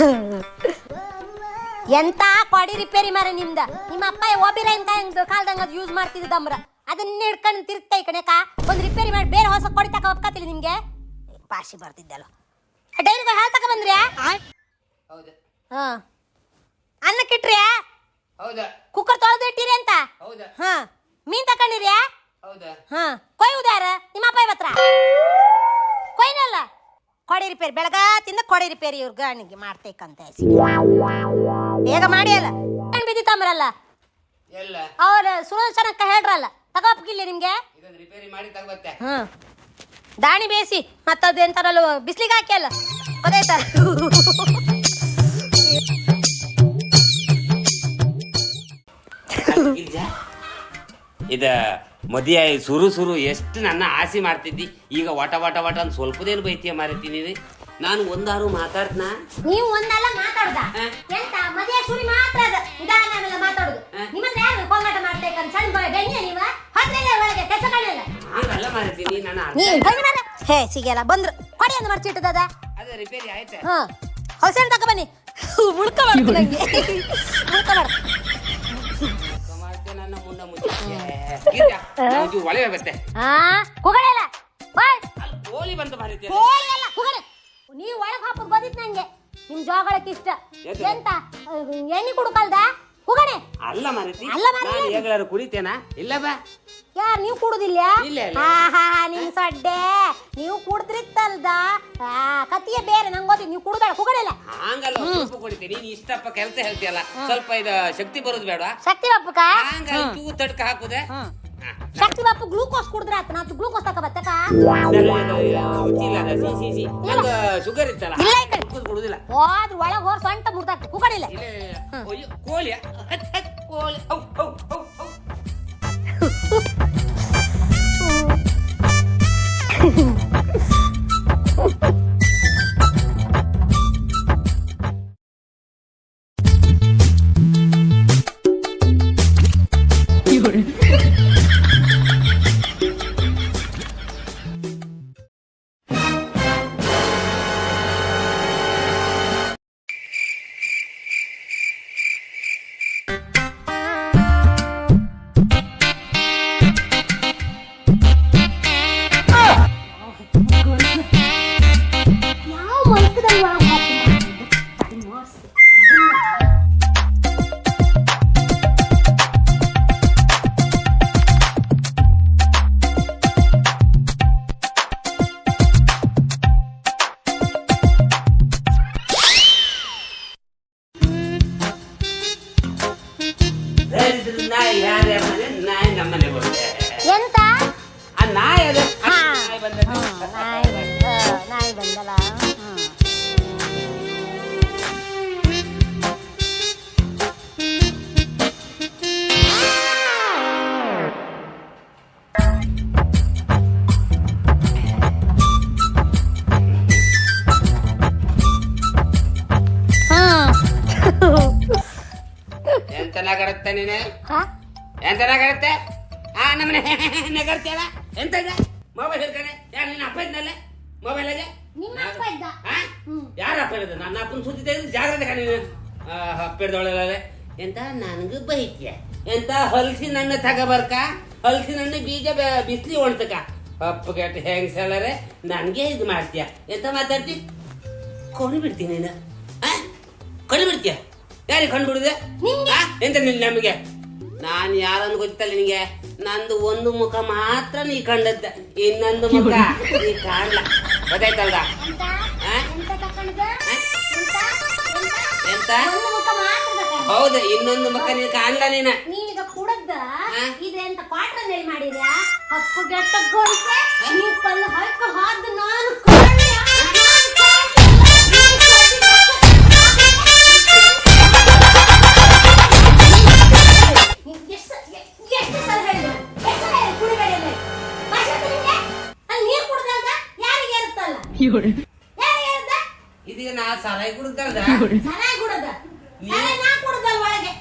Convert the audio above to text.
ಎಂತ ಕೊಡಿ ರಿಪೇರಿ ಮಾರ ನಿಮ್ದ? ನಿಮ್ಮ ಅಪ್ಪ ಹೆಂಗ್ ಕಾಲ್ದಂಗ ಅದು ಯೂಸ್ ಮಾಡ್ತಿದ್ದಮ್ರ ಅದನ್ನ ಹಿಡ್ಕೊಂಡು ತಿರ್ತ ಈ ಕಣಕ ಒಂದು ರಿಪೇರಿ ಮಾಡಿ ಬೇರೆ ಹೊಸ ಕೊಡಿ ತಕ ಒಪ್ಕತಿಲ್ಲ ನಿಮ್ಗೆ. ಪಾಶಿ ಬರ್ತಿದ್ದಲ್ಲ. ಡೈರಿಗೆ ಹಾಲು ತಕ ಬಂದ್ರಿ ಹೌದಾ. ಹಾ. ಅನ್ನಕ್ಕಿಟ್ರಿ ಹೌದಾ. ಕುಕ್ಕರ್ ತೊಳೆದು ಇಟ್ಟಿರಿ ಅಂತ? ಹೌದಾ. ಹಾ. ಮೀನ್ ತಕೊಂಡಿರಿ ಹಾ. ಉದಾರ? ನಿಮ್ಮ ಅಪ್ಪ ಇವತ್ರ? ಕೊಡಿ ರಿಪೇರಿ ಬೆಳಗಾತಿಂದ ಕೊಡಿ ರಿಪೇರಿ ಇವ್ರ ಗಾಣಿಗೆ ಮಾಡ್ತೇಕಂತ. ಬೇಗ ಮಾಡಿ ಅಲ್ಲ. ಏನ್ ಬಿದ್ದಿತ್ತಂಬ್ರಲ್ಲ ಎಲ್ಲ. ಅವ್ರ ಸುಲೋಚನಕ್ಕ ಹೇಳ್ರಲ್ಲ. ತಗೋಪಿಲ್ಲ ನಿಮ್ಗೆ. ಇದೊಂದು ರಿಪೇರಿ ಮಾಡಿ ತಗೋತ್ತೆ ಹಾ ದಾಣಿ ಬೇಯಿಸಿ ಮತ್ತದು ಎಂತಾರಲ್ಲ ಬಿಸ್ಲಿಗೆ ಹಾಕಿ ಅಲ್ಲ. ಗೊತ್ತಾಯ್ತಾ? ಇದ ಮದಿಯ ಸುರು ಸುರು ಎಷ್ಟು ನನ್ನ ಆಸೆ ಮಾಡ್ತಿದ್ದಿ? ಈಗ ವಟ ವಟ ವಟ ಅಂತ ಸ್ವಲ್ಪದೇನು ಬೈತಿಯ ಮಾರತೀನಿ ನಾನು ಒಂದಾರು ಮಾತಾಡ್ತನ? ನೀವು ಒಂದಲ್ಲ ಮಾತಾಡ್ದ. ಎಂತ? ಮದುವೆ ಸುರಿ ಮಾತ್ರ ಆಮೇಲೆ ಮಾತಾಡುದು. ನಿಮ್ಮನ್ನ ಯಾರು ಕೊಂಗಾಟ ಸಣ್ಣ ಬೆಣ್ಣೆ ನೀವ ಹತ್ತಿರ ಒಳಗೆ ಕೆಲಸ ಕಾಣಲ್ಲ ಹಂಗಲ್ಲ ಮಾರತೀನಿ ನಾನು ಹೇ ಸಿಗಲ್ಲ ಬಂದ್ರು. ಕೊಡಿ ಅಂತ ಮರ್ಚಿಟ್ಟದ ಅದ. ರಿಪೇರಿ ಆಯ್ತಾ? ಹಾ ಹೊಸ ತಕ ಬನ್ನಿ. ಮುಳ್ಕ ಮಾಡ್ತೀನಿ ನಂಗೆ. ಮುಳ್ಕ ಮಾಡ ನನ್ನ ಮುಚ್ಚಿ ಒಳಗೆ ಬತ್ತೆ ಆ ಕುಗಳೆಲ್ಲ ಬಾಯ್. ಅಲ್ಲಿ ಕೋಳಿ ಬಂತು ಮಾರಿದ್ಯ ಹೋಗಲ್ಲ ಕುಗಳೆ ನೀವು ಒಳಗ್ ಹಾಪಕ್ ಬಂದಿತ್ತು ನಂಗೆ. ನಿಮ್ ಜೋಗಳಕ್ಕೆ ಇಷ್ಟ? ಎಂತ? ಎಣ್ಣಿ ಎಣ್ಣೆ ಕುಡುಕಲ್ದ? ಕುಗಣೆ ಅಲ್ಲ ಮಾರತಿ. ಅಲ್ಲ ಮಾರೈತಿ. ನಾನು ಹೇಗಳಾರು ಕುಡಿತೇನಾ? ಇಲ್ಲ ಬಾ. ಯಾರ್ ನೀವು ಕುಡುದಿಲ್ಲ ಇಲ್ಲ, ಇಲ್ಲ. ಹಾ ಹಾ ಹಾ, ನಿಮ್ ಸೊಡ್ಡೆ. ನೀವು ಕುಡ್ದ್ರಿತ್ತಲ್ದ ಆ ಕತಿಯ ಬೇರೆ ನಂಗೆ ಗೊತ್ತಿದ್ ನೀವು ಕುಡ್ದಾಳ ಕುಗಡೆಲ್ಲ ಹಂಗಲ್ಲ ಸ್ವಲ್ಪ ಕುಡಿತೀನಿ. ನೀನ್ ಇಷ್ಟಪ್ಪ ಕೆಲಸ ಹೇಳ್ತೀಯಲ್ಲ ಸ್ವಲ್ಪ ಇದು ಶಕ್ತಿ ಬರೋದು ಬೇಡ. ಶಕ್ತಿ ಬಾಪುಕ ಹಂಗಲ್ಲ ತೂ ತಡ್ಕ ಹಾಕುದೆ. ಶಕ್ತಿ ಬಾಪು ಗ್ಲೂಕೋಸ್ ಕುಡಿದ್ರೆ ಆತ ನಾ ಗ್ಲೂಕೋಸ್ ತಕ ಬತ್ತಕ ಶುಗರ್ ಇತ್ತಲ್ಲ ಇಲ್ಲ ಕಡೆ. ಕುಡ್ದು ಕುಡುದಿಲ್ಲ. ಹೋದ್ರ ಒಳಗ್ ಹೋರ್ ಸೊಂಟ ಮುರ್ದಾಕ್ತ ಕುಗಡಿಲ್ಲ ಇಲ್ಲ ಇಲ್ಲ, 哦呦锅里诶诶锅里哦哦哦。ನಾಯಿ ಯಾರ್ಯಾರ ಮನೆ ನಾಯಿ ನಮ್ಮನೆ ಬರುತ್ತೆ ಎಂತ ಆ ನಾಯಿ ಅದ ಹಾ. ನಾಯಿ ಬಂದದ್ದು. ನಾಯಿ ಬಂದ ನಾಯಿ ಬಂದಲ್ಲ ಎಂತ ನಗಡುತ್ತೆ ನೀನೆ? ನಗಡುತ್ತೆ ಆ ನಮ್ಮನೆ ನಗಡ್ತೀಯಲ್ಲ ಎಂತ ಇದೆ? ಮೊಬೈಲ್ ಹಿಡ್ಕಣೆ? ಯಾರು ನಿನ್ನ ಅಪ್ಪ ಇದ್ನಲ್ಲ? ಮೊಬೈಲ್ ಇದೆ? ಯಾರ? ಅಪ್ಪ ಇರೋದು ನನ್ನ ಅಪ್ಪನ ಸುದ್ದಿ ತೆಗೆದು ಜಾಗ್ರತೆ ಕಣಿ ಅಪ್ಪಿಡ್ದೊಳಗೆ ಎಂತ ನನಗೂ ಬೈತ್ಯ? ಎಂತ ಹಲ್ಸಿ ನನ್ನ ತಗಬರ್ಕ ಹಲ್ಸಿ ನನ್ನ ಬೀಜ ಬಿಸಿಲಿ ಒಣ್ತಕ? ಅಪ್ಪ ಕೆಟ್ಟ ಹೆಂಗ್ ಸಲರೆ ನನಗೆ ಇದು ಮಾಡ್ತೀಯ? ಎಂತ ಮಾತಾಡ್ತಿ? ಕೊಡಿಬಿಡ್ತೀನಿ ನೀನು. ಆ? ಕೊಂಡು ಬಿಡ್ತೀಯ ಯಾರಿಗೆ ಕಂಡುಬಿಡಿದೆ ಆ? ಎಂತ ನಿನ್ ನಮಗೆ? ನಾನು ಯಾರನ್ನು ಗೊತ್ತಲ್ಲ ನಿನಗೆ. ನಂದು ಒಂದು ಮುಖ ಮಾತ್ರ ನೀ ಕಂಡದ್ದ. ಇನ್ನೊಂದು ಮುಖ ನೀ ಕಾಣ್ಲ. ಗೊತ್ತಾಯ್ತಲ್ಲ ಎಂತ? ಎಂತ ಒಂದು ಮುಖ ಮಾತ್ರ ತಕೊಂಡ ಹೌದು ಇನ್ನೊಂದು ಮುಖ ನೀನು ಕಾಣ್ಲ ನೀನ. ನೀವೀಗ ಕುಡದ್ದ ಹಾ? ಇದೆಂತ ಕ್ವಾಟ್ರಲ್ಲಿ ಮಾಡಿದ್ಯಾ? ಇದೀಗ ನಾ ಸಾರಾಯಿ ಕುಡ್ದಲ್ದ ಚೆನ್ನಾಗಿ ಕುಡದ ನಾ ಕುಡ್ದಲ್ ಒಳಗೆ